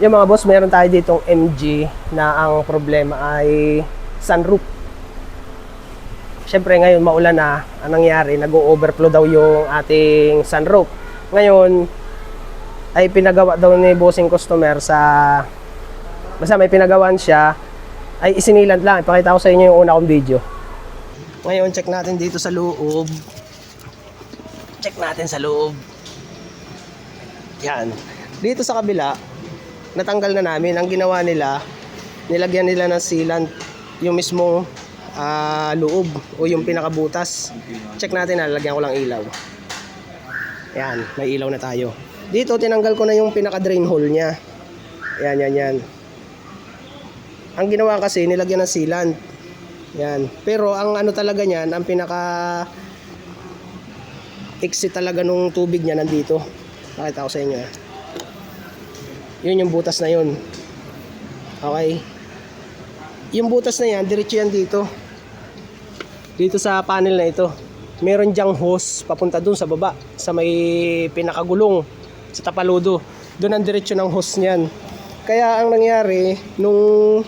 Yung mga boss, meron tayo ditong MG na ang problema ay sunroof. Siyempre ngayon maulan na, anong nangyari, nag-overflow daw yung ating sunroof. Ngayon, ay pinagawa daw ni bossing customer sa basta may pinagawan siya ay isinilant lang. Ipakita ko sa inyo yung una kong video. Ngayon, check natin dito sa loob. Check natin sa loob. Yan. Dito sa kabila, natanggal na namin. Ang ginawa nila, nilagyan nila ng sealant yung mismong ah, loob o yung pinakabutas. Check natin, nalagyan ko lang ilaw. Yan, may ilaw na tayo. Dito, tinanggal ko na yung pinaka-drain hole niya. Yan, yan, yan. Ang ginawa kasi, nilagyan ng sealant. Yan. Pero ang ano talaga niyan, ang pinaka exit talaga nung tubig niya nandito. Pakita ko sa inyo. ah. Yun yung butas na yun. Okay. Yung butas na yan, diretso yan dito. Dito sa panel na ito. Meron diyang hose papunta dun sa baba. Sa may pinakagulong. Sa tapaludo. Doon ang diretso ng hose niyan. Kaya ang nangyari, nung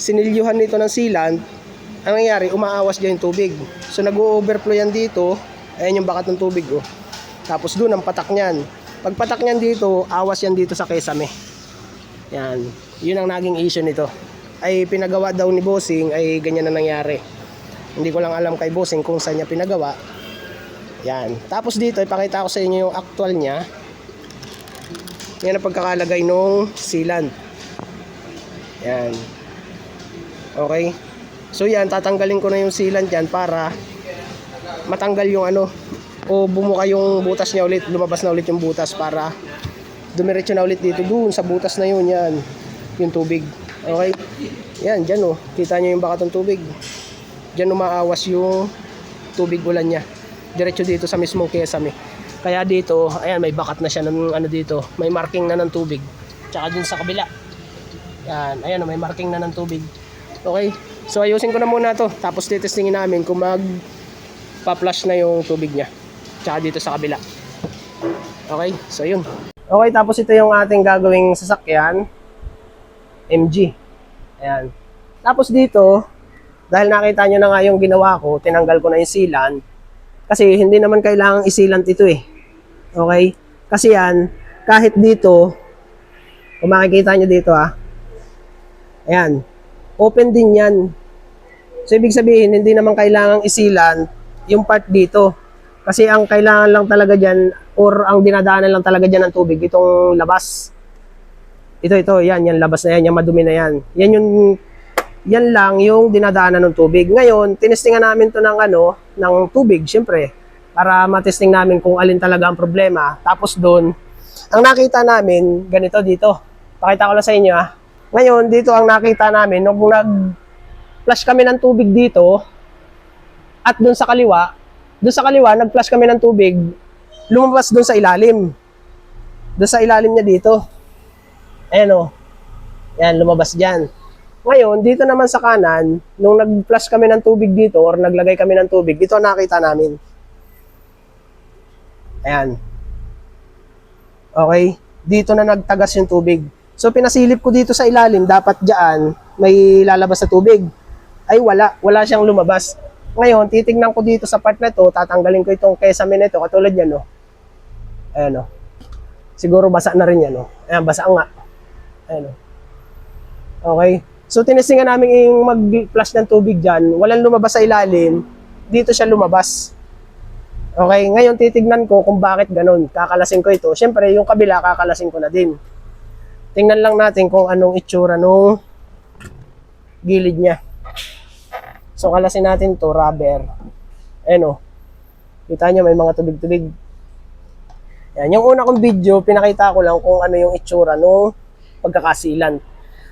sinilyuhan nito ng sealant, ang nangyari, umaawas dyan yung tubig. So nag-overflow yan dito. Ayan yung bakat ng tubig. Oh. Tapos doon ang patak niyan. Pag patak niyan dito, awas yan dito sa kesame. Yan. Yun ang naging issue nito. Ay pinagawa daw ni Bossing ay ganyan na nangyari. Hindi ko lang alam kay Bossing kung saan niya pinagawa. Yan. Tapos dito, ipakita ko sa inyo yung actual niya. Yan ang pagkakalagay nung sealant. Yan. Okay. So yan, tatanggalin ko na yung sealant yan para matanggal yung ano o bumuka yung butas niya ulit, lumabas na ulit yung butas para dumiretso na ulit dito. Doon sa butas na yun yan. Yung tubig. Okay? Yan dyan oh. Kita nyo yung bakat ng tubig. Dyan umaawas yung tubig ulan niya. Diretso dito sa mismong kesame kaya dito ayan may bakat na siya ng ano dito. May marking na ng tubig. Tsaka dun sa kabila. Yan ayan oh, may marking na ng tubig. Okay? So ayusin ko na muna to. Tapos titestingin namin kung mag pa-flush na yung tubig niya. Tsaka dito sa kabila. Okay, so yun. Okay, tapos ito yung ating gagawing sasakyan. MG. Ayan. Tapos dito, dahil nakita nyo na nga yung ginawa ko, tinanggal ko na yung sealant. Kasi hindi naman kailangang isilant ito eh. Okay? Kasi yan, kahit dito, kung makikita nyo dito ah, ayan, open din yan. So, ibig sabihin, hindi naman kailangang isilan yung part dito. Kasi ang kailangan lang talaga dyan, or ang dinadaanan lang talaga dyan ng tubig, itong labas. Ito, ito, yan, yan, labas na yan, yan, madumi na yan. Yan yung, yan lang yung dinadaanan ng tubig. Ngayon, tinestingan namin to ng ano, ng tubig, syempre, para matesting namin kung alin talaga ang problema. Tapos doon, ang nakita namin, ganito dito. Pakita ko lang sa inyo ah. Ngayon, dito ang nakita namin, nung nag-flash kami ng tubig dito, at doon sa kaliwa, doon sa kaliwa, nag-flash kami ng tubig, lumabas doon sa ilalim. Doon sa ilalim niya dito. Ayan o. Ayan, lumabas dyan. Ngayon, dito naman sa kanan, nung nag-flash kami ng tubig dito, or naglagay kami ng tubig, dito nakita namin. Ayan. Okay? Dito na nagtagas yung tubig. So, pinasilip ko dito sa ilalim, dapat dyan, may lalabas na tubig. Ay, wala. Wala siyang lumabas. Ngayon, titignan ko dito sa part na to, tatanggalin ko itong kesame nito, katulad yan, no? Ayan, no? Siguro basa na rin yan, no? Ayan, basa nga. Ayan, no? Okay? So, tinestingan namin yung mag-flash ng tubig dyan, walang lumabas sa ilalim, dito siya lumabas. Okay, ngayon titignan ko kung bakit ganun. Kakalasin ko ito. Siyempre, yung kabila, kakalasin ko na din. Tingnan lang natin kung anong itsura nung gilid niya. So, kalasin natin to rubber. Ayan o. Kita nyo, may mga tubig-tubig. Yan. Yung una kong video, pinakita ko lang kung ano yung itsura nung pagkakasilan.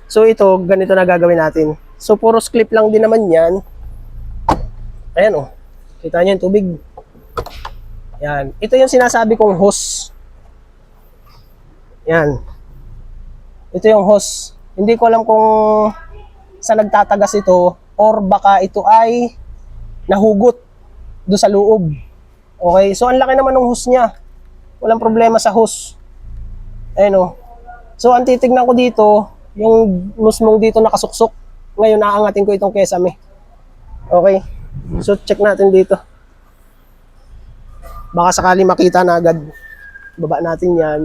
So, ito, ganito na gagawin natin. So, puro clip lang din naman yan. Ayan o. Kita nyo yung tubig. Yan. Ito yung sinasabi kong hose. Yan. Ito yung hose. Hindi ko alam kung sa nagtatagas ito or baka ito ay nahugot do sa loob. Okay? So, ang laki naman ng hose niya. Walang problema sa hose. Ayan o. So, ang titignan ko dito, yung musmong dito nakasuksok. Ngayon, aangatin ko itong kesame. Okay. So, check natin dito. Baka sakali makita na agad. Baba natin yan.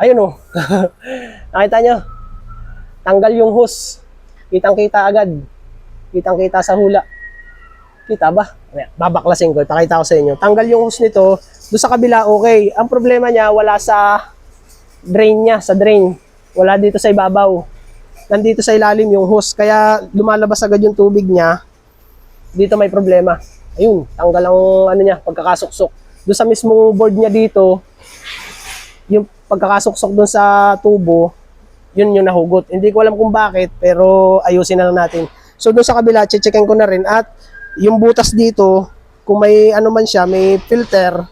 Ayun oh. Nakita nyo? Tanggal yung hose. Kitang-kita agad. Kitang-kita sa hula. Kita ba? Babaklasin ko. Pakita ko sa inyo. Tanggal yung hose nito. Doon sa kabila, okay. Ang problema niya, wala sa drain niya, sa drain. Wala dito sa ibabaw. Nandito sa ilalim yung hose. Kaya lumalabas agad yung tubig niya. Dito may problema. Ayun, tanggal ang ano niya, pagkakasuksok. Doon sa mismong board niya dito, yung pagkakasuksok doon sa tubo, yun yung nahugot. Hindi ko alam kung bakit, pero ayusin na lang natin. So doon sa kabila, checkin ko na rin at yung butas dito, kung may ano man siya, may filter,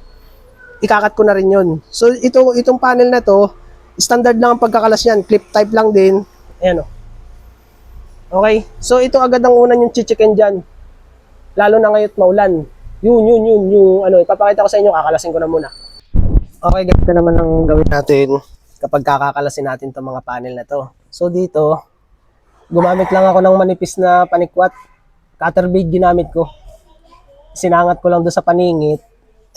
ikakat ko na rin yun. So ito, itong panel na to, standard lang ang pagkakalas yan, clip type lang din. Ayan o. Okay, so ito agad ang una yung chichikin dyan. Lalo na ngayon maulan. Yun, yun, yun, yung ano, ipapakita ko sa inyo, kakalasin ko na muna. Okay, ganito naman ang gawin natin kapag kakakalasin natin itong mga panel na to. So dito, gumamit lang ako ng manipis na panikwat. Cutter blade ginamit ko. Sinangat ko lang doon sa paningit.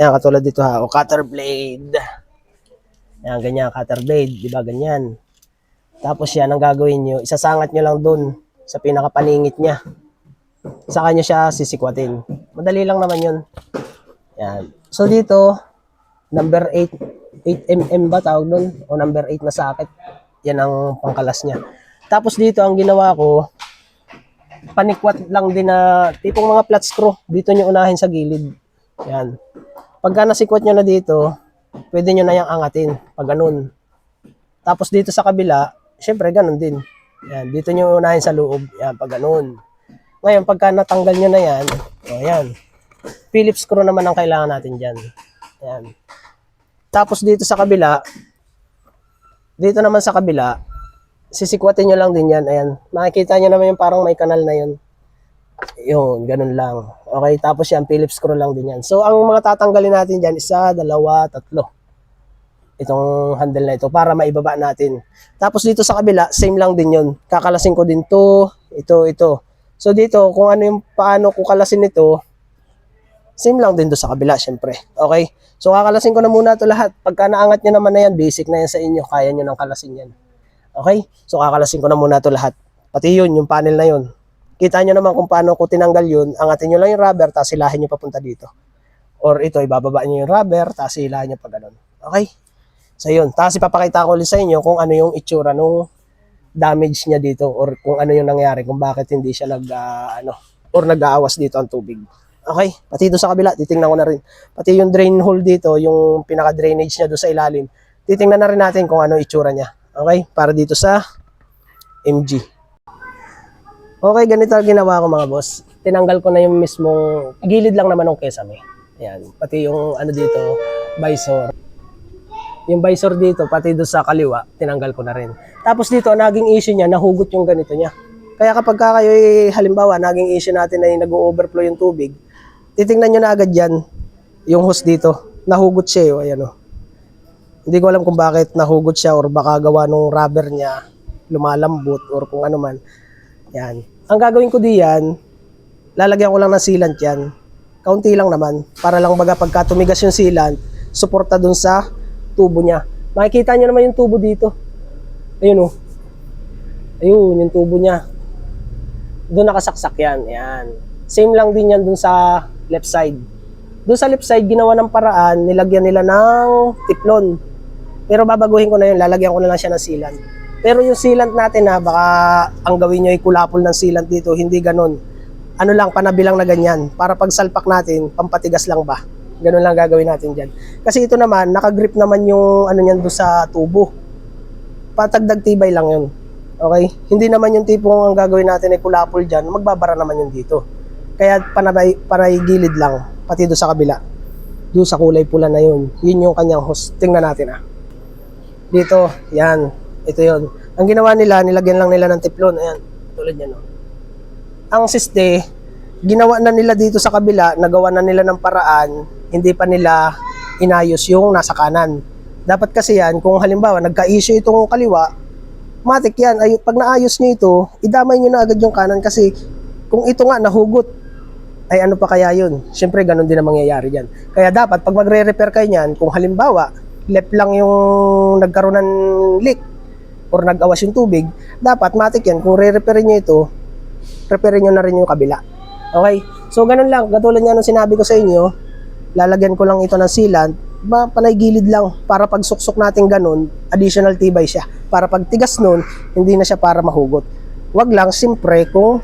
Ayan, katulad dito ha. O, cutter blade. Ayan, ganyan, cutter blade. Di ba, ganyan. Tapos yan, ang gagawin nyo, isasangat nyo lang doon sa pinakapaningit niya. Saka nyo siya sisikwatin. Madali lang naman yun. Yan. So dito, number 8, 8 mm ba tawag nun? O number 8 na sakit. Yan ang pangkalas niya. Tapos dito, ang ginawa ko, panikwat lang din na tipong mga flat screw. Dito nyo unahin sa gilid. Yan. Pagka nasikwat nyo na dito, pwede nyo na yung angatin. Pag ganun. Tapos dito sa kabila, syempre ganun din. Yan. Dito nyo unahin sa loob. Yan, pag ganun. Ngayon, pagka natanggal nyo na yan, o yan. Phillips screw naman ang kailangan natin dyan. Yan. Tapos dito sa kabila, dito naman sa kabila, sisikwatin nyo lang din yan. Ayan. Makikita nyo naman yung parang may kanal na yun. Yun, ganun lang. Okay, tapos yan, Phillips screw lang din yan. So, ang mga tatanggalin natin dyan, isa, dalawa, tatlo. Itong handle na ito para maibaba natin. Tapos dito sa kabila, same lang din yun. Kakalasin ko din to, ito, ito. So dito, kung ano yung paano ko kalasin ito, same lang din do sa kabila, syempre. Okay? So kakalasin ko na muna to lahat. Pagka naangat nyo naman na yan, basic na yan sa inyo, kaya nyo nang kalasin yan. Okay? So kakalasin ko na muna to lahat. Pati yun, yung panel na yun. Kita nyo naman kung paano ko tinanggal yun. Angatin nyo lang yung rubber, tapos hilahin nyo papunta dito. Or ito, ibababa nyo yung rubber, tapos hilahin nyo pa ganun. Okay? So yun, tapos ipapakita ko ulit sa inyo kung ano yung itsura nung damage niya dito or kung ano yung nangyari, kung bakit hindi siya nag, ah, ano, or nag-aawas dito ang tubig. Okay, pati doon sa kabila, titingnan ko na rin. Pati yung drain hole dito, yung pinaka-drainage niya doon sa ilalim, titingnan na rin natin kung ano itsura niya. Okay, para dito sa MG. Okay, ganito ang ginawa ko mga boss. Tinanggal ko na yung mismong gilid lang naman ng kesame. Ayan, pati yung ano dito, visor. Yung visor dito, pati doon sa kaliwa, tinanggal ko na rin. Tapos dito, naging issue niya, nahugot yung ganito niya. Kaya kapag ka kayo, halimbawa, naging issue natin na nag-overflow yung tubig, titingnan nyo na agad yan, yung hose dito. Nahugot siya, eh, ayan o. Hindi ko alam kung bakit nahugot siya or baka gawa nung rubber niya, lumalambot or kung ano man. Yan. Ang gagawin ko diyan, lalagyan ko lang ng sealant yan. Kaunti lang naman. Para lang baga pagka tumigas yung sealant, suporta dun sa tubo niya. Makikita niyo naman yung tubo dito. Ayun oh. Ayun, yung tubo niya. Doon nakasaksak yan. Ayan. Same lang din yan dun sa left side. Doon sa left side, ginawa ng paraan, nilagyan nila ng tiplon. Pero babaguhin ko na yun, lalagyan ko na lang siya ng sealant. Pero yung sealant natin ha, baka ang gawin nyo ay kulapol ng sealant dito, hindi ganun. Ano lang, panabilang na ganyan. Para pag salpak natin, pampatigas lang ba? Ganun lang gagawin natin dyan. Kasi ito naman, nakagrip naman yung ano niyan doon sa tubo. Patagdag tibay lang yun. Okay? Hindi naman yung tipong ang gagawin natin ay kulapol dyan, magbabara naman yun dito. Kaya panabay, panay gilid lang, pati doon sa kabila. Doon sa kulay pula na yun. Yun yung kanyang host. Tingnan natin ah. Dito, yan. Ito yun. Ang ginawa nila, nilagyan lang nila ng tiplon. Ayan, tulad yan. Oh. Ang siste, ginawa na nila dito sa kabila, nagawa na nila ng paraan, hindi pa nila inayos yung nasa kanan. Dapat kasi yan, kung halimbawa nagka-issue itong kaliwa, matik yan. Ay, pag naayos nyo ito, idamay nyo na agad yung kanan kasi kung ito nga nahugot, ay ano pa kaya yun? Siyempre, ganun din ang mangyayari dyan. Kaya dapat, pag magre-repair kayo niyan, kung halimbawa, left lang yung nagkaroon ng leak or nag-awas yung tubig, dapat matik yan. Kung re-repairin nyo ito, repairin nyo na rin yung kabila. Okay? So, ganun lang. Katulad nga nung sinabi ko sa inyo, lalagyan ko lang ito ng sealant, ba, panay gilid lang para pag suksok natin ganun, additional tibay siya. Para pag tigas nun, hindi na siya para mahugot. Wag lang, simpre, kung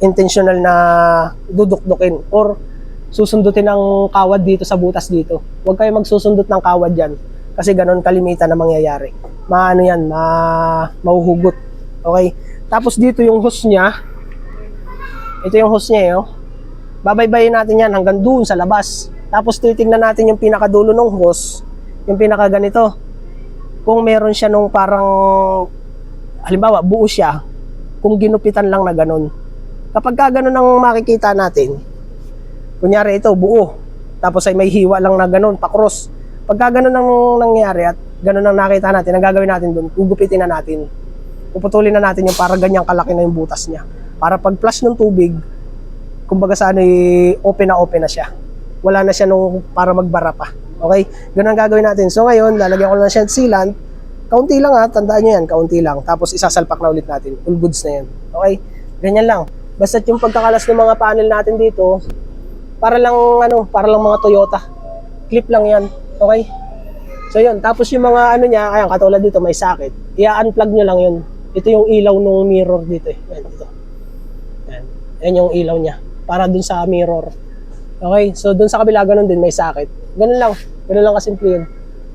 intentional na dudukdukin or susundutin ng kawad dito sa butas dito. Huwag kayo magsusundot ng kawad yan kasi ganun kalimitan na mangyayari. Maano yan, ma mahuhugot. Okay? Tapos dito yung hose niya, ito yung hose niya, eh, oh. Babaybayin natin yan hanggang doon sa labas. Tapos titingnan natin yung pinakadulo ng hose, yung pinaka ganito. Kung meron siya nung parang, halimbawa, buo siya, kung ginupitan lang na ganun. Kapag ka ang makikita natin, kunyari ito, buo, tapos ay may hiwa lang na ganun, pakros. Pagka ganun ang nangyari at ganun ang nakita natin, ang gagawin natin doon, gugupitin na natin. Puputulin na natin yung para ganyang kalaki na yung butas niya. Para pag flush ng tubig, kumbaga sa ano, eh, open na open na siya. Wala na siya nung para magbara pa. Okay? Ganun ang gagawin natin. So ngayon, lalagyan ko lang siya ng sealant. Kaunti lang ha, tandaan nyo yan, kaunti lang. Tapos isasalpak na ulit natin. All goods na yan. Okay? Ganyan lang. Basta yung pagkakalas ng mga panel natin dito, para lang ano, para lang mga Toyota. Clip lang yan. Okay? So yun, tapos yung mga ano niya, ayan, katulad dito, may socket. I-unplug nyo lang yun. Ito yung ilaw ng mirror dito eh. Yan, dito. Yan. Yan yung ilaw niya. Para dun sa mirror. Okay? So dun sa kabila, ganun din, may socket. Ganun lang. Ganun lang kasimple yun.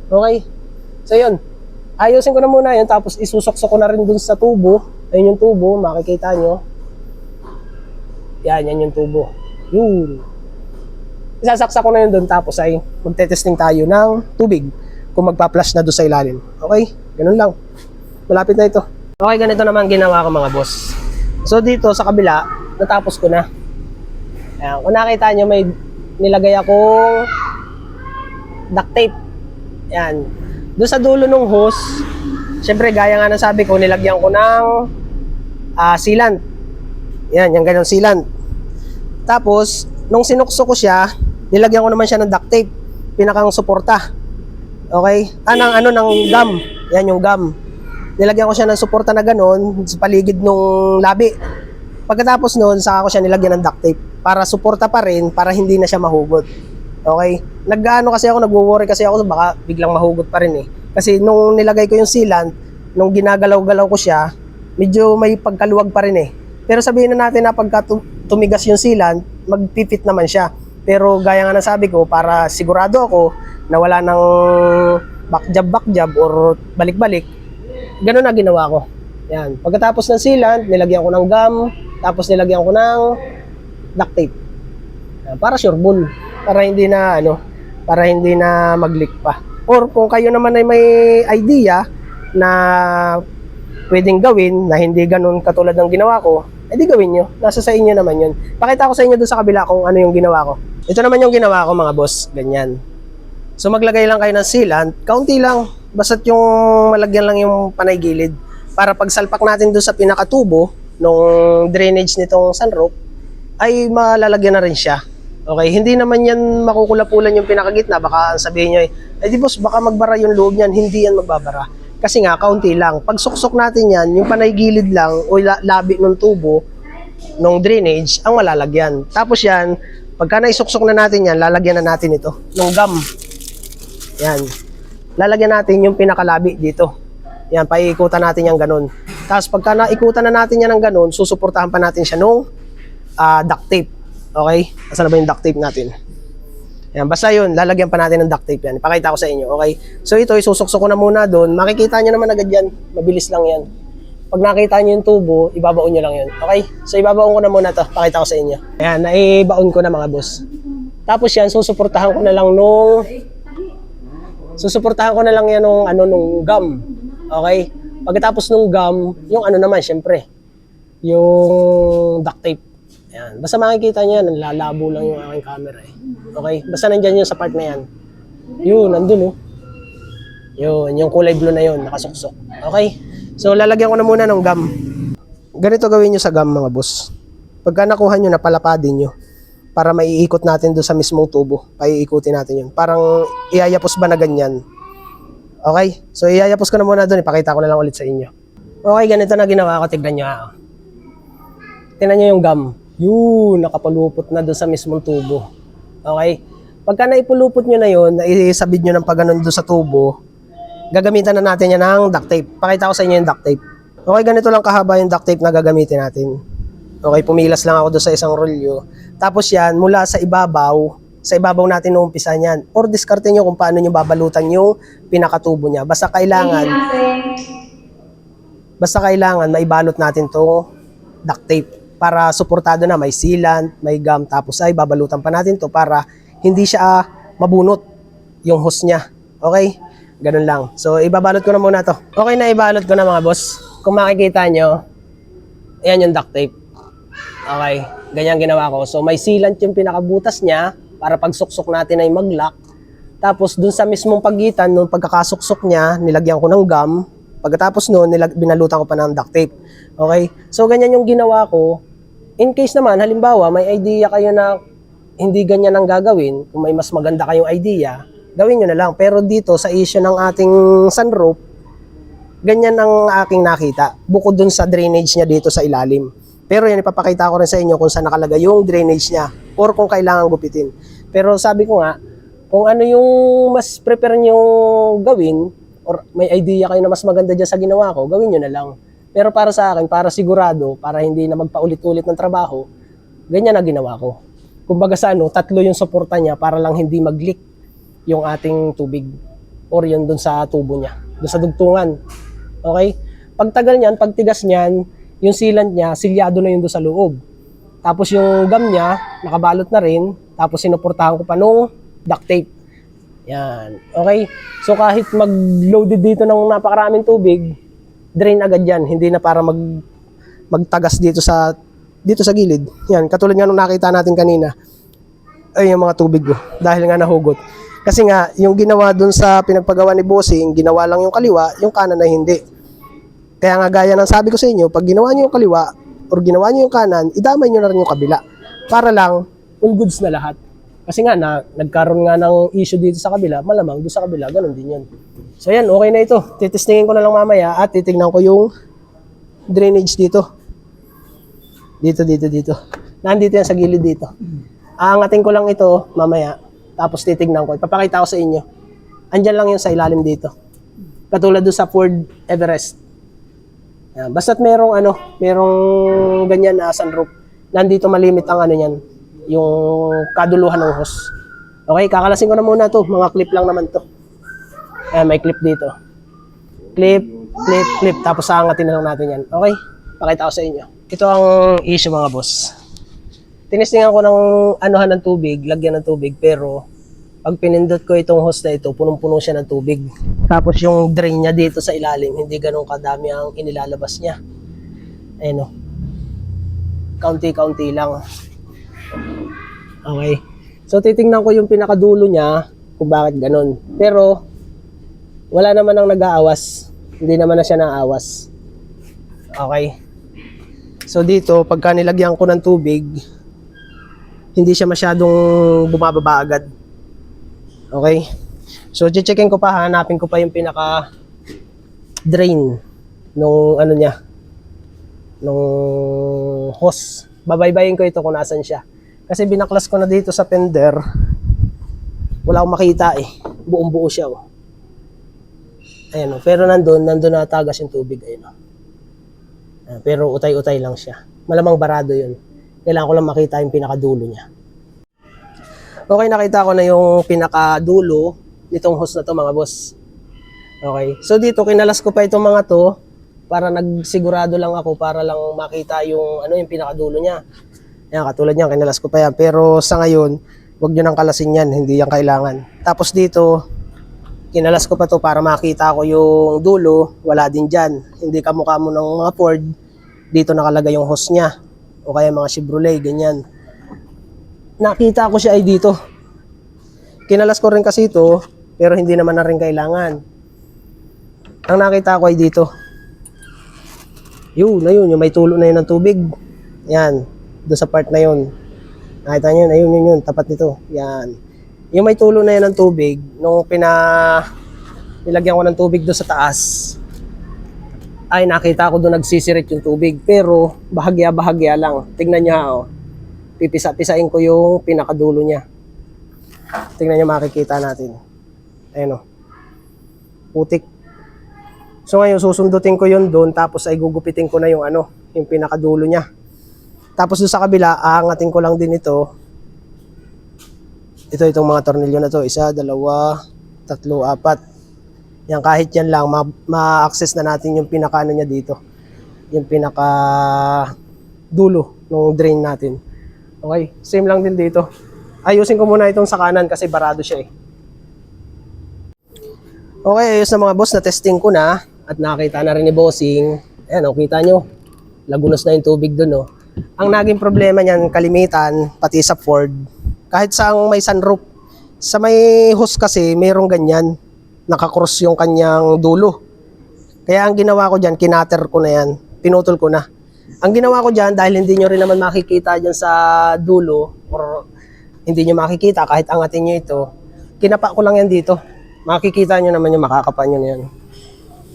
Okay? So yun. Ayusin ko na muna yun, tapos isusokso ko na rin dun sa tubo. Ayun yung tubo, makikita nyo. Yan, yan yung tubo. Yun. Isasaksak ko na yun doon tapos ay magte-testing tayo ng tubig kung magpa-flush na doon sa ilalim. Okay? Ganun lang. Malapit na ito. Okay, ganito naman ginawa ko mga boss. So dito sa kabila, natapos ko na. Ayan, kung nakita nyo, may nilagay akong duct tape. Ayan. Doon sa dulo ng hose, syempre gaya nga ng sabi ko, nilagyan ko ng ah, sealant. Yan, yung ganyan sealant. Tapos, nung sinukso ko siya, nilagyan ko naman siya ng duct tape. Pinakang suporta. Okay? Ah, ng, ano, ng gum. Yan yung gum. Nilagyan ko siya ng suporta na ganun sa paligid nung labi. Pagkatapos noon, saka ko siya nilagyan ng duct tape para suporta pa rin, para hindi na siya mahugot. Okay? Nag-ano kasi ako, nagwo-worry kasi ako, baka biglang mahugot pa rin eh. Kasi nung nilagay ko yung sealant, nung ginagalaw-galaw ko siya, medyo may pagkaluwag pa rin eh. Pero sabihin na natin na pagka tu- tumigas yung sealant, magpipit naman siya. Pero gaya nga ng sabi ko, para sigurado ako na wala nang backjab backjab or balik-balik, ganun na ginawa ko. Yan. Pagkatapos ng sealant, nilagyan ko ng gum, tapos nilagyan ko ng duct tape. Yan, para sure bull. Para hindi na ano, para hindi na mag-leak pa. Or kung kayo naman ay may idea na pwedeng gawin na hindi ganun katulad ng ginawa ko, edi gawin nyo. Nasa sa inyo naman yun. Pakita ko sa inyo doon sa kabila kung ano yung ginawa ko. Ito naman yung ginawa ko mga boss. Ganyan. So maglagay lang kayo ng sealant. Kaunti lang. Basta't yung malagyan lang yung panay gilid. Para pag salpak natin doon sa pinakatubo nung drainage nitong sunroof, ay malalagyan na rin siya. Okay, hindi naman yan makukulapulan yung pinakagitna. Baka sabihin nyo, eh di boss, baka magbara yung loob niyan. Hindi yan magbabara. Kasi nga, kaunti lang. Pag suksok natin yan, yung panay gilid lang o la- labi ng tubo, ng drainage, ang malalagyan. Tapos yan, pagka naisuksok na natin yan, lalagyan na natin ito, ng gum. Yan. Lalagyan natin yung pinakalabi dito. Yan, paiikutan natin yung ganun. Tapos pagka naikutan na natin yan ng ganun, susuportahan pa natin siya nung ah, duct tape. Okay? Asan na ba yung duct tape natin? Yan, basta yun, lalagyan pa natin ng duct tape yan. Ipakita ko sa inyo, okay? So ito, isusukso ko na muna doon. Makikita nyo naman agad yan. Mabilis lang yan. Pag nakita nyo yung tubo, ibabaon nyo lang yun. Okay? So ibabaon ko na muna to. Pakita ko sa inyo. Ayan, naibaon ko na mga boss. Tapos yan, susuportahan ko na lang nung... Susuportahan ko na lang yan nung, ano, nung gum. Okay? Pagkatapos nung gum, yung ano naman, syempre, yung duct tape. Ayan. Basta makikita niyo yan, lalabo lang yung aking camera eh. Okay? Basta nandyan yun sa part na yan. Yun, nandun oh. Yun, yung kulay blue na yun, nakasuksok. Okay? So, lalagyan ko na muna ng gum. Ganito gawin nyo sa gum, mga boss. Pagka nakuha nyo, napalapadin nyo. Para maiikot natin doon sa mismong tubo. Paiikutin natin yun. Parang iayapos ba na ganyan. Okay? So, iayapos ko na muna doon. Ipakita ko na lang ulit sa inyo. Okay, ganito na ginawa ko. Tignan nyo ha. Tingnan nyo yung gum. Yun, nakapalupot na doon sa mismong tubo. Okay? Pagka naipulupot nyo na yun, naisabid nyo ng pagganon doon sa tubo, gagamitan na natin yan ng duct tape. Pakita ko sa inyo yung duct tape. Okay, ganito lang kahaba yung duct tape na gagamitin natin. Okay, pumilas lang ako doon sa isang rolyo. Tapos yan, mula sa ibabaw, sa ibabaw natin uumpisa niyan. Or diskarte nyo kung paano nyo babalutan yung pinakatubo niya. Basta kailangan, basta kailangan maibalot natin to duct tape para suportado na may sealant, may gum, tapos ay babalutan pa natin to para hindi siya ah, mabunot yung hose niya. Okay? Ganun lang. So, ibabalot ko na muna to. Okay na, ibalot ko na mga boss. Kung makikita nyo, ayan yung duct tape. Okay, ganyan ginawa ko. So, may sealant yung pinakabutas niya para pag natin ay mag-lock. Tapos, dun sa mismong pagitan, nung pagkakasuksok niya, nilagyan ko ng gum. Pagkatapos noon, binalutan ko pa ng duct tape. Okay? So, ganyan yung ginawa ko. In case naman, halimbawa, may idea kayo na hindi ganyan ang gagawin, kung may mas maganda kayong idea, gawin nyo na lang. Pero dito, sa issue ng ating sunroof, ganyan ang aking nakita. Bukod dun sa drainage niya dito sa ilalim. Pero yan, ipapakita ko rin sa inyo kung saan nakalagay yung drainage niya or kung kailangan gupitin. Pero sabi ko nga, kung ano yung mas prepare nyo gawin or may idea kayo na mas maganda dyan sa ginawa ko, gawin nyo na lang. Pero para sa akin, para sigurado, para hindi na magpaulit-ulit ng trabaho, ganyan na ginawa ko. Kumbaga sa ano, tatlo yung suporta niya para lang hindi mag-leak yung ating tubig or yun dun sa tubo niya, dun sa dugtungan. Okay? Pagtagal niyan, pagtigas niyan, yung sealant niya, silyado na yun doon sa loob. Tapos yung gum niya, nakabalot na rin. Tapos sinuportahan ko pa nung duct tape. Yan. Okay? So kahit mag-loaded dito ng napakaraming tubig, drain agad yan. Hindi na para mag magtagas dito sa dito sa gilid. Yan, katulad nga nung nakita natin kanina. Ay, yung mga tubig ko. Dahil nga nahugot. Kasi nga, yung ginawa dun sa pinagpagawa ni Bossing, ginawa lang yung kaliwa, yung kanan na hindi. Kaya nga gaya ng sabi ko sa inyo, pag ginawa nyo yung kaliwa or ginawa nyo yung kanan, idamay nyo na rin yung kabila. Para lang, all goods na lahat. Kasi nga, na, nagkaroon nga ng issue dito sa kabila, malamang doon sa kabila, ganun din yun. So yan, okay na ito. Titistingin ko na lang mamaya at titignan ko yung drainage dito. Dito, dito, dito. Nandito yan sa gilid dito. Aangatin ko lang ito mamaya. Tapos titignan ko. Ipapakita ko sa inyo. Andyan lang yun sa ilalim dito. Katulad doon sa Ford Everest. Yan. Basta't merong ano, merong ganyan na sunroof. Nandito malimit ang ano niyan, yung kaduluhan ng hose. Okay, kakalasin ko na muna to. Mga clip lang naman to. Ayan, may clip dito. Clip, clip, clip. Tapos aangatin na lang natin yan. Okay? Pakita ko sa inyo. Ito ang issue mga boss. Tinistingan ko ng anuhan ng tubig, lagyan ng tubig, pero pag pinindot ko itong hose na ito, punong-puno siya ng tubig. Tapos yung drain niya dito sa ilalim, hindi ganun kadami ang inilalabas niya. Ayun o. Kaunti-kaunti lang. Okay. So titingnan ko yung pinakadulo niya kung bakit ganun. Pero wala naman ang nag-aawas. Hindi naman na siya naawas. Okay. So dito, pagka nilagyan ko ng tubig, hindi siya masyadong bumababa agad. Okay? So, checkin ko pa, hanapin ko pa yung pinaka drain nung ano niya, nung hose. Babaybayin ko ito kung nasan siya. Kasi binaklas ko na dito sa fender, wala akong makita eh. Buong buo siya oh. Ayan oh. Pero nandun, nandun natagas yung tubig. Ayun oh. Ah, pero utay-utay lang siya. Malamang barado yun. Kailangan ko lang makita yung pinakadulo niya. Okay, nakita ko na yung pinakadulo nitong hose na to mga boss. Okay. So dito, kinalas ko pa itong mga to para nagsigurado lang ako para lang makita yung ano yung pinakadulo niya. Yan, katulad niyan, kinalas ko pa yan. Pero sa ngayon, wag nyo nang kalasin yan, hindi yan kailangan. Tapos dito, kinalas ko pa to para makita ko yung dulo, wala din dyan. Hindi kamukha mo ng mga Ford, dito nakalagay yung hose niya. O kaya mga Chevrolet, ganyan. Nakita ko siya ay dito. Kinalas ko rin kasi ito, pero hindi naman na rin kailangan. Ang nakita ko ay dito. Yun, na yun, yung may tulo na yun ng tubig. Yan, doon sa part na yun. Nakita nyo yun, ayun, yun, yun, tapat nito. Yan. Yung may tulo na yun ng tubig, nung pina... nilagyan ko ng tubig doon sa taas, ay nakita ko doon nagsisirit yung tubig. Pero bahagya-bahagya lang. Tingnan niya oh. Pipisa-pisain ko yung pinakadulo niya. Tingnan niyo makikita natin. Ayun oh. Putik. So ngayon susundutin ko yun doon tapos ay gugupitin ko na yung ano, yung pinakadulo niya. Tapos doon sa kabila, aangatin ko lang din ito. Ito itong mga tornilyo na to. Isa, dalawa, tatlo, apat. Yan, kahit yan lang, ma- ma-access na natin yung pinaka niya dito. Yung pinaka dulo ng drain natin. Okay, same lang din dito. Ayusin ko muna itong sa kanan kasi barado siya eh. Okay, ayos na mga boss, na testing ko na at nakita na rin ni Bossing. Ayan, oh, kita nyo. Lagunos na yung tubig dun, oh. Ang naging problema niyan, kalimitan, pati sa Ford, kahit sa may sunroof, sa may hose kasi, mayroong ganyan. Nakakross yung kanyang dulo. Kaya ang ginawa ko dyan, kinater ko na yan. Pinutol ko na. Ang ginawa ko dyan, dahil hindi nyo rin naman makikita dyan sa dulo, or hindi nyo makikita kahit angatin nyo ito, kinapa ko lang yan dito. Makikita nyo naman yung makakapa nyo na yan.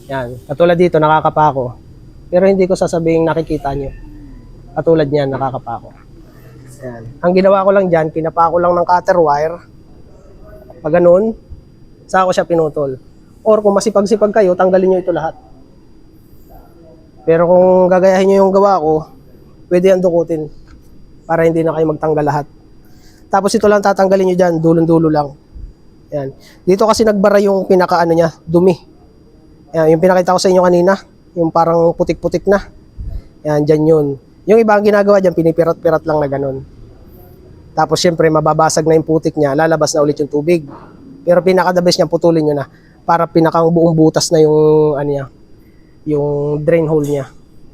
Yan. Katulad dito, nakakapa ko. Pero hindi ko sasabihin nakikita nyo. Katulad niyan, nakakapa ko. Yan. Ang ginawa ko lang dyan, kinapa ko lang ng cutter wire. Pag ganun, saka ko siya pinutol. Or kung masipag-sipag kayo, tanggalin nyo ito lahat. Pero kung gagayahin nyo yung gawa ko, pwede yan dukutin para hindi na kayo magtanggal lahat. Tapos ito lang tatanggalin nyo dyan, dulon-dulo lang. Yan. Dito kasi nagbara yung pinaka ano niya, dumi. Yan, yung pinakita ko sa inyo kanina, yung parang putik-putik na. Yan, dyan yun. Yung iba ang ginagawa dyan, pinipirat-pirat lang na ganun. Tapos syempre, mababasag na yung putik niya, lalabas na ulit yung tubig. Pero pinaka-the best niya, putulin nyo na. Para pinakang buong butas na yung, ano niya, yung drain hole niya.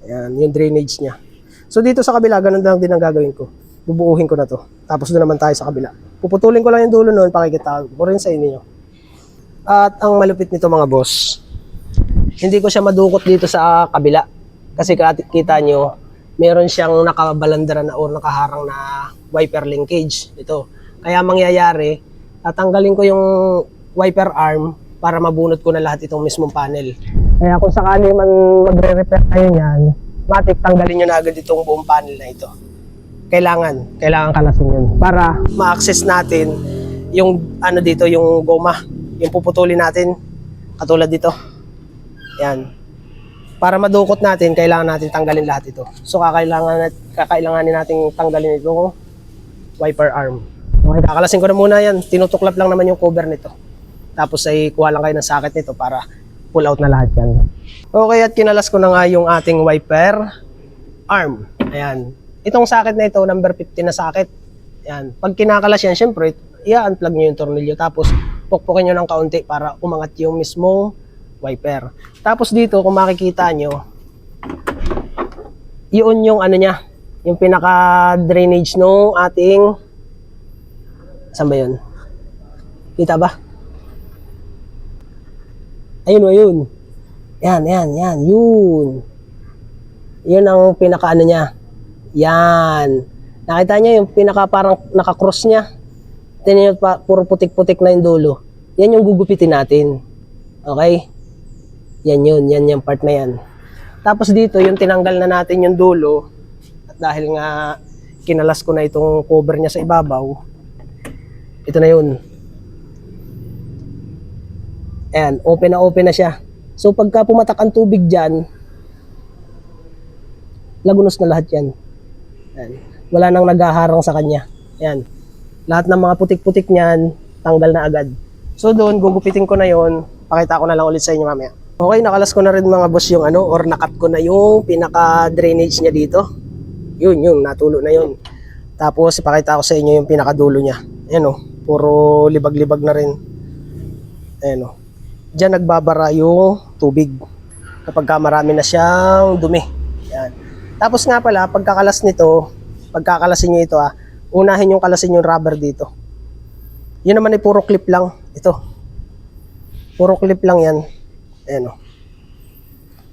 Yan, yung drainage niya. So dito sa kabila, ganun lang din ang gagawin ko. Bubuuhin ko na to. Tapos doon naman tayo sa kabila. Puputulin ko lang yung dulo noon, pakikita ko rin sa inyo. At ang malupit nito mga boss, hindi ko siya madukot dito sa kabila. Kasi kita nyo, meron siyang nakabalandara na or nakaharang na wiper linkage. Ito. Kaya mangyayari, tatanggalin ko yung wiper arm para mabunot ko na lahat itong mismong panel. Kaya kung sakali man magre-repair kayo niyan, matik tanggalin nyo na agad itong buong panel na ito. Kailangan, kailangan kalasin yun. Para ma-access natin yung ano dito, yung goma, yung puputulin natin, katulad dito. Yan. Para madukot natin, kailangan natin tanggalin lahat ito. So kakailangan kakailanganin nating tanggalin itong wiper arm. Okay, kakalasin ko na muna yan. Tinutuklap lang naman yung cover nito. Tapos ay kuha lang kayo ng socket nito para pull out na lahat yan. Okay, at kinalas ko na nga yung ating wiper arm. Ayan. Itong socket na ito, number 15 na socket. Ayan. Pag kinakalas yan, syempre, i-unplug nyo yung tornilyo. Tapos, pukpukin nyo ng kaunti para umangat yung mismo wiper. Tapos dito, kung makikita nyo, yun yung ano niya, yung pinaka-drainage nung ating, saan ba yun? Kita ba? Ayun, ayun. Yan, yan, yan. Yun. Yun ang pinaka ano niya. Yan. Nakita niyo yung pinaka parang nakakross niya. Tingnan niyo pa, puro putik-putik na yung dulo. Yan yung gugupitin natin. Okay? Yan yun. Yan yung part na yan. Tapos dito, yung tinanggal na natin yung dulo. At dahil nga kinalas ko na itong cover niya sa ibabaw, ito na yun. Ayan, open na open na siya. So pagka pumatak ang tubig dyan, lagunos na lahat yan. Ayan. Wala nang naghaharang sa kanya. Ayan. Lahat ng mga putik-putik niyan, tanggal na agad. So doon, gugupitin ko na yon. Pakita ko na lang ulit sa inyo mamaya. Okay, nakalas ko na rin mga boss yung ano, or nakat ko na yung pinaka-drainage niya dito. Yun, yun, natulo na yun. Tapos, ipakita ko sa inyo yung pinakadulo niya. Ayan o, puro libag-libag na rin. Ayan o. Diyan nagbabara yung tubig. Kapag ka marami na siyang dumi. Yan. Tapos nga pala, pagkakalas nito, pagkakalasin nyo ito ah, unahin yung kalasin yung rubber dito. Yun naman ay puro clip lang. Ito. Puro clip lang yan. Ayan o.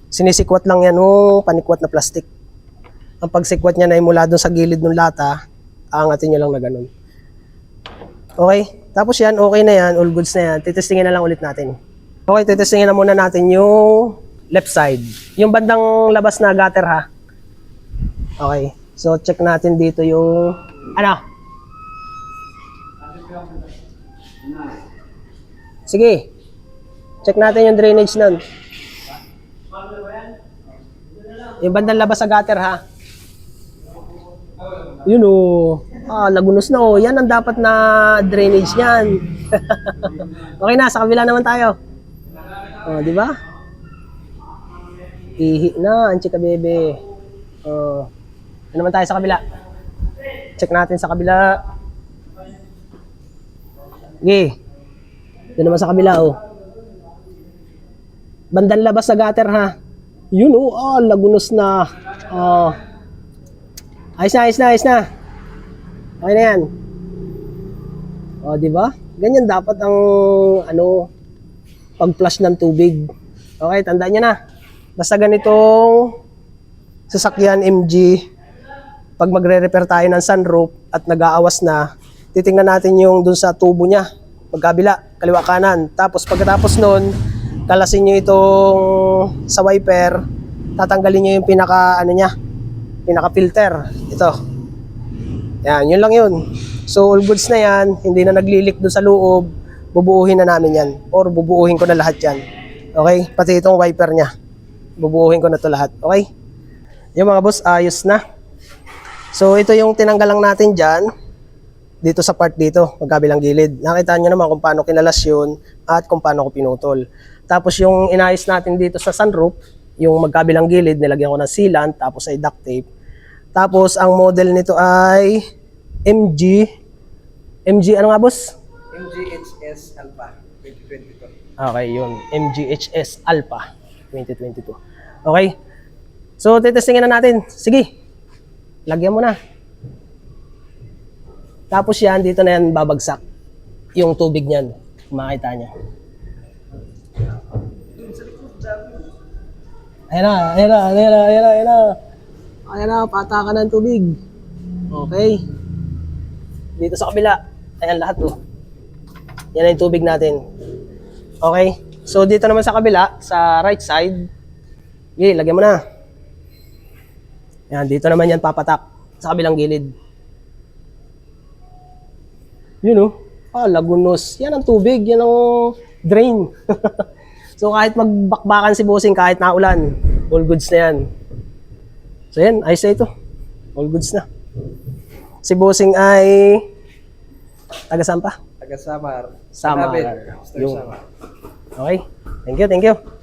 Sinisikwat lang yan ng panikwat na plastic. Ang pagsikwat niya na ay mula doon sa gilid ng lata, aangatin niya lang na ganun. Okay? Tapos yan, okay na yan, all goods na yan. Titestingin na lang ulit natin. Okay, titestingin na muna natin yung left side. Yung bandang labas na gutter ha. Okay. So, check natin dito yung... Ano? Sige. Check natin yung drainage nun. Yung bandang labas sa gutter ha. Yun o. Ah, lagunos na o. Yan ang dapat na drainage niyan. okay na, sa kabila naman tayo. Oh, di ba? Ihi na, ang chika bebe. Oh. Ano naman tayo sa kabila? Check natin sa kabila. Okay. Ito naman sa kabila, oh. Bandang labas sa gutter, ha? Yun, oh. Ah, lagunos na. Oh. Ayos na, ayos na, ayos na. Okay na yan. Oh, di ba? Ganyan dapat ang, ano, pag-flush ng tubig. Okay, tandaan nyo na. Basta ganitong sasakyan MG, pag magre-repair tayo ng sunroof at nag-aawas na, titingnan natin yung dun sa tubo niya, magkabila, kaliwa kanan. Tapos pagkatapos nun, kalasin nyo itong sa wiper, tatanggalin nyo yung pinaka, ano niya, pinaka filter. Ito. Yan, yun lang yun. So all goods na yan, hindi na naglilik doon sa loob, bubuuhin na namin yan. Or bubuuhin ko na lahat yan. Okay? Pati itong wiper niya. Bubuuhin ko na to lahat. Okay? Yung mga boss, ayos na. So ito yung tinanggal lang natin dyan. Dito sa part dito, magkabilang gilid. Nakita nyo naman kung paano kinalas yun at kung paano ko pinutol. Tapos yung inayos natin dito sa sunroof, yung magkabilang gilid, nilagyan ko ng sealant, tapos ay duct tape. Tapos ang model nito ay MG. MG ano nga boss? MGHS Alpha 2022. Okay, yun. MGHS Alpha 2022. Okay. So, titestingin na natin. Sige. Lagyan mo na. Tapos yan, dito na yan babagsak. Yung tubig niyan. Makita niya. Ayan na, ayan na, ayan na, ayan na, ayan na. Ayan na, patakan ng tubig. Okay. Dito sa kabila. Ayan lahat to. Yan na yung tubig natin. Okay? So, dito naman sa kabila, sa right side, okay, lagyan mo na. Yan, dito naman yan papatak sa kabilang gilid. Yun oh. Ah, lagunos. Yan ang tubig, yan ang drain. so, kahit magbakbakan si bossing, kahit naulan, all goods na yan. So, yan, ayos na ito. All goods na. Si bossing ay taga saan pa? Taga Samar. Samar. Yung- Samar. Okay. Thank you, thank you.